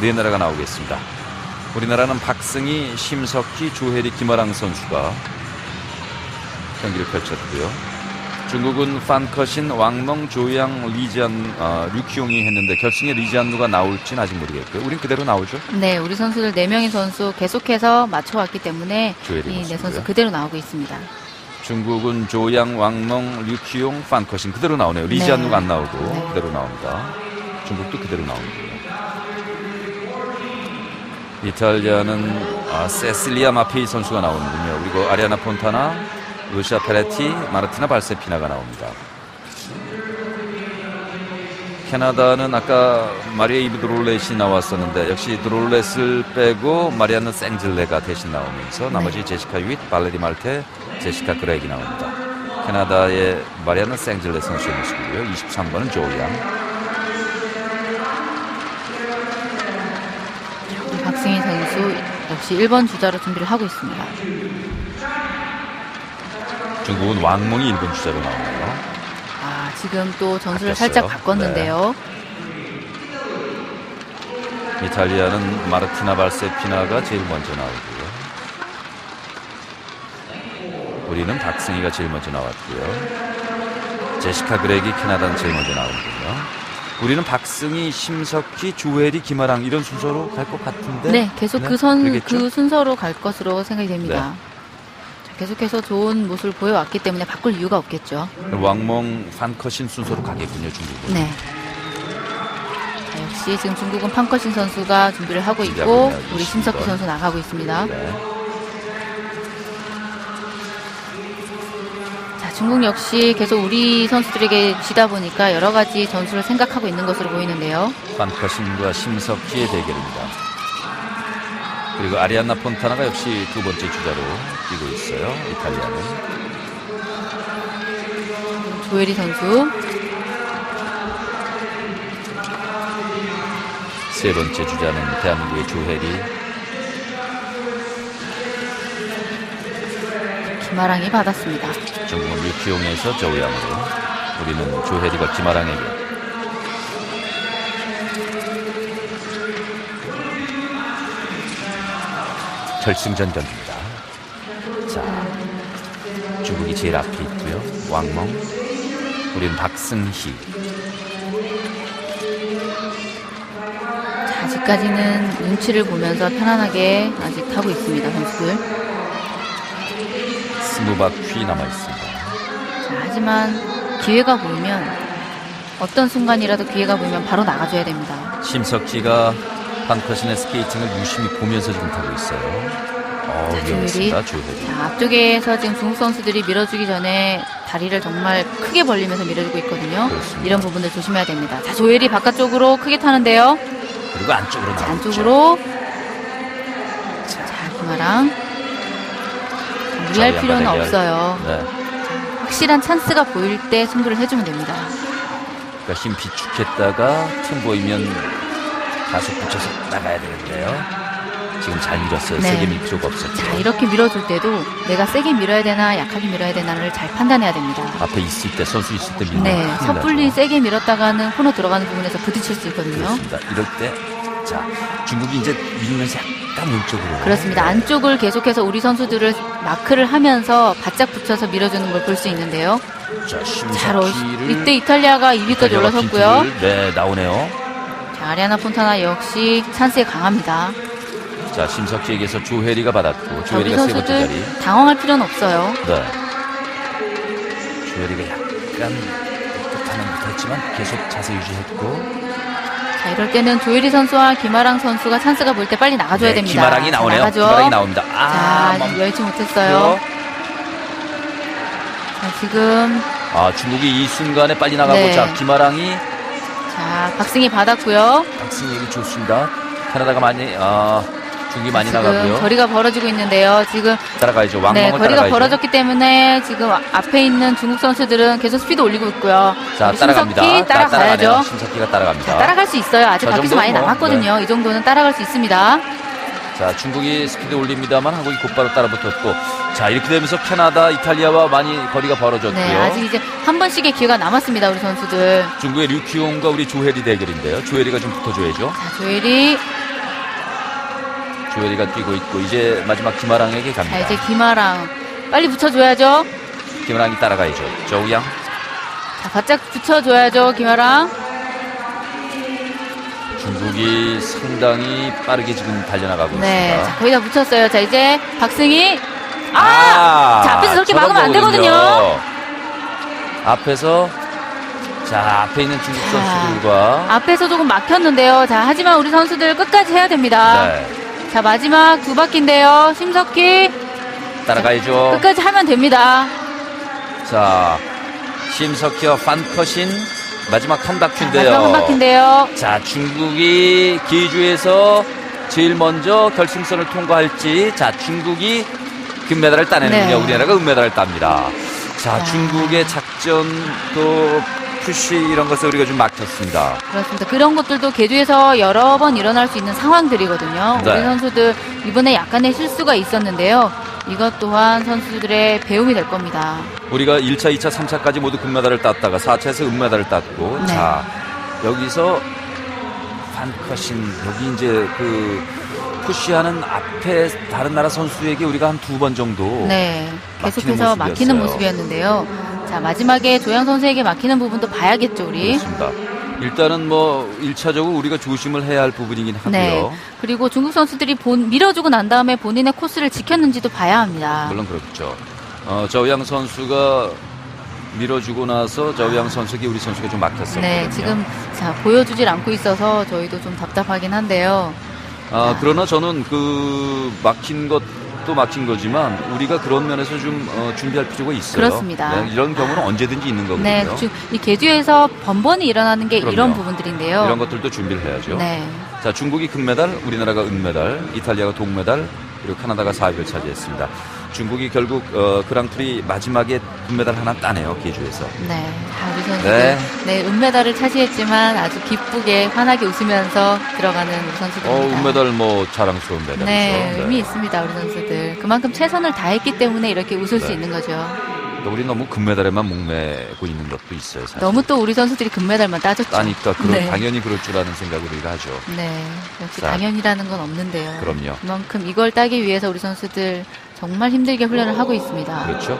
네 나라가 나오겠습니다. 우리나라는 박승희, 심석희, 조혜리, 김아랑 선수가 경기를 펼쳤고요. 중국은 판커신, 왕멍, 조양, 리지안, 아, 류키용이 했는데 결승에 리지안누가 나올지는 아직 모르겠고요. 우린 그대로 나오죠. 네, 우리 선수들 4명의 선수 계속해서 맞춰왔기 때문에 조혜리 이네 모습이고요. 선수 그대로 나오고 있습니다. 중국은 조양, 왕멍, 류키용, 판커신 그대로 나오네요. 리지안누가 네. 안 나오고 네. 그대로 나옵니다. 중국도 그대로 나오고요. 이탈리아는 아, 세실리아 마페이 선수가 나오는군요. 그리고 아리아나 폰타나, 루시아 페레티, 마르티나 발세피나가 나옵니다. 캐나다는 아까 마리아 이브 드롤렛이 나왔었는데 역시 드롤렛을 빼고 마리아나 생즐레가 대신 나오면서 나머지 제시카 유잇, 발레리 말테, 제시카 그렉이 나옵니다. 캐나다의 마리아나 생즐레 선수의 모습이고요. 23번은 조이양. 우리 박승희 선수 역시 1번 주자로 준비를 하고 있습니다. 중국은 왕몽이 1번 주자로 나오네요. 아, 지금 또 전술을 바뀌었어요. 살짝 바꿨는데요. 이탈리아는 마르티나 발세피나가 제일 먼저 나오고요. 우리는 박승희가 제일 먼저 나왔고요. 제시카 그렉이 캐나다는 제일 먼저 나오는군요. 우리는 박승희, 심석희, 조혜리, 김아랑 이런 순서로 갈 것 같은데. 네, 계속 네, 그 선, 그러겠죠? 그 순서로 갈 것으로 생각이 됩니다. 네. 자, 계속해서 좋은 모습을 보여왔기 때문에 바꿀 이유가 없겠죠. 왕몽, 판커신 순서로 가겠군요, 중국은. 네. 자, 역시 지금 중국은 판커신 선수가 준비를 하고 있고. 우리 심석희 20번. 선수 나가고 있습니다. 네. 중국 역시 계속 우리 선수들에게 지다 보니까 여러 가지 전술을 생각하고 있는 것으로 보이는데요. 판커신과 심석희의 대결입니다. 그리고 아리안나 폰타나가 역시 두 번째 주자로 뛰고 있어요. 이탈리아는. 조혜리 선수. 세 번째 주자는 대한민국의 조혜리. 김아랑이 받았습니다. 중국은 류키용에서 저우양으로. 우리는 조혜리가 김아랑에게. 결승전 경기입니다. 자, 중국이 제일 앞에 있고요. 왕멍. 우리는 박승희. 자, 아직까지는 눈치를 보면서 편안하게 아직 타고 있습니다, 선수들. 스무 바퀴 남아 있습니다. 자, 하지만 기회가 보이면 어떤 순간이라도 기회가 보이면 바로 나가줘야 됩니다. 심석희가 판커신의 스케이팅을 유심히 보면서 지금 타고 있어요. 어, 자, 조혜리. 자, 앞쪽에서 지금 중국 선수들이 밀어주기 전에 다리를 정말 크게 벌리면서 밀어주고 있거든요. 그렇습니다. 이런 부분들 조심해야 됩니다. 자, 조엘이 바깥쪽으로 크게 타는데요. 그리고 안쪽으로 자, 나오죠. 안쪽으로. 자, 김아랑. 자리 필요는 없어요. 네. 확실한 찬스가 보일 때 승부를 해주면 됩니다. 그러니까 힘 비축했다가 틈 보이면 가속 붙여서 나가야 되는데요. 지금 잘 밀었어요. 네. 세게 밀 필요가 없었죠. 자, 이렇게 밀어줄 때도 내가 세게 밀어야 되나 약하게 밀어야 되나를 잘 판단해야 됩니다. 앞에 있을 때 선수 있을 때 밀면 네, 섣불리. 세게 밀었다가는 코너 들어가는 부분에서 부딪힐 수 있거든요. 그렇습니다. 이럴 때, 자, 중국이 이제 밀면서 약간 왼쪽으로. 그렇습니다. 네. 안쪽을 계속해서 우리 선수들을 마크를 하면서 바짝 붙여서 밀어주는 걸 볼 수 있는데요. 자, 잘 어, 이때 이탈리아가 2위까지 이탈리아가 올라섰고요. 네, 나오네요. 자, 아리아나 폰타나 역시 찬스에 강합니다. 자, 심석희에게서 조혜리가 받았고, 조혜리가 세 번째 자리. 선수들 당황할 필요는 없어요. 네. 조혜리가 약간 끝하는 듯했지만 계속 자세 유지했고 자, 이럴 때는 조혜리 선수와 김아랑 선수가 찬스가 보일 때 빨리 나가줘야 네, 됩니다. 김아랑이 자, 나오네요. 나가죠. 김아랑이 나옵니다. 아, 자, 멈- 열지 못했어요. 자, 지금 아, 중국이 이 순간에 빨리 나가고 네. 자, 김아랑이 자, 박승희 받았고요. 박승희에게 좋습니다. 캐나다가 많이 아, 중국이 많이 지금 나가고요. 거리가 벌어지고 있는데요. 지금 따라가야죠. 왕멍을 네, 거리가 따라가야죠. 벌어졌기 때문에 지금 아- 앞에 있는 중국 선수들은 계속 스피드 올리고 있고요. 자, 따라갑니다. 심석희 자, 따라가야죠. 따라가네요. 심석희가 따라갑니다. 자, 따라갈 수 있어요. 아직 저 바퀴수 정도는 많이 뭐, 남았거든요. 이 정도는 따라갈 수 있습니다. 자, 중국이 스피드 올립니다만 한국이 곧바로 따라붙었고 자, 이렇게 되면서 캐나다, 이탈리아와 많이 거리가 벌어졌고요. 네, 아직 이제 한 번씩의 기회가 남았습니다. 우리 선수들. 중국의 류키용과 우리 조혜리 대결인데요. 조혜리가 좀 붙어줘야죠. 자, 조엘이 조혜리가 뛰고 있고 이제 마지막 김아랑에게 자, 갑니다. 이제 김아랑 빨리 붙여줘야죠. 김아랑이 따라가야죠. 조우양 자, 바짝 붙여줘야죠, 김아랑. 중국이 상당히 빠르게 지금 달려나가고 네, 있습니다. 자, 거의 다 붙였어요. 자, 이제 박승희. 아! 자, 앞에서 저렇게 저런 막으면 안 거거든요. 되거든요. 앞에서 자 앞에 있는 중국 자. 선수들과 앞에서 조금 막혔는데요. 자, 하지만 우리 선수들 끝까지 해야 됩니다. 네, 자, 마지막 두 바퀴인데요. 심석희. 따라가야죠. 끝까지 하면 됩니다. 자 심석희와 판커신 마지막 한 자, 바퀴인데요. 마지막 한 바퀴인데요. 자 중국이 기주에서 제일 먼저 결승선을 통과할지 자 중국이 금메달을 따내는군요. 네. 우리나라가 은메달을 땁니다. 자 자. 중국의 작전 또 푸시 이런 것을 우리가 좀 막혔습니다. 그렇습니다. 그런 것들도 개주에서 여러 번 일어날 수 있는 상황들이거든요. 네. 우리 선수들 이번에 약간의 실수가 있었는데요. 이것 또한 선수들의 배움이 될 겁니다. 우리가 1차, 2차, 3차까지 모두 금메달을 땄다가 4차에서 은메달을 땄고 네. 자 여기서 판커신 여기 이제 그 푸시하는 앞에 다른 나라 선수에게 우리가 한 두 번 정도 네. 계속해서 막히는. 모습이었는데요. 자, 마지막에 조양 선수에게 막히는 부분도 봐야겠죠, 우리. 그렇습니다. 일단은 뭐 1차적으로 우리가 조심을 해야 할 부분이긴 하고요. 네. 그리고 중국 선수들이 본, 밀어주고 난 다음에 본인의 코스를 지켰는지도 봐야 합니다. 물론 그렇죠. 어, 저우양 선수가 밀어주고 나서 저우양 선수에게 우리 선수가 좀 막혔었거든요. 네, 지금 자 보여주질 않고 있어서 저희도 좀 답답하긴 한데요. 아, 그러나 저는 그 막힌 것 도 막힌 거지만 우리가 그런 면에서 좀 어, 준비할 필요가 있어요. 그렇습니다. 네, 이런 경우는 언제든지 있는 거거든요. 네, 주- 이 개주에서 번번이 일어나는 게 그럼요. 이런 부분들인데요. 이런 것들도 준비를 해야죠. 네, 자, 중국이 금메달, 우리나라가 은메달, 이탈리아가 동메달, 그리고 카나다가 4위를 차지했습니다. 중국이 결국 어, 그랑프리 마지막에 금메달 하나 따네요, 계주에서. 네, 자, 우리 선수들 네. 네. 은메달을 차지했지만 아주 기쁘게 환하게 웃으면서 들어가는 우리 어, 선수들입니다. 은메달 뭐 자랑스러운 메달이죠. 네, 의미 있습니다, 우리 선수들. 그만큼 최선을 다했기 때문에 이렇게 웃을 수 네. 있는 거죠. 또 우리 너무 금메달에만 목매고 있는 것도 있어요, 사실. 너무 또 우리 선수들이 금메달만 따졌죠. 따니까 그런 네. 당연히 그럴 줄 아는 생각을 우리가 하죠. 네, 역시 자. 당연이라는 건 없는데요. 그럼요. 그만큼 이걸 따기 위해서 우리 선수들 정말 힘들게 훈련을 하고 있습니다. 그렇죠.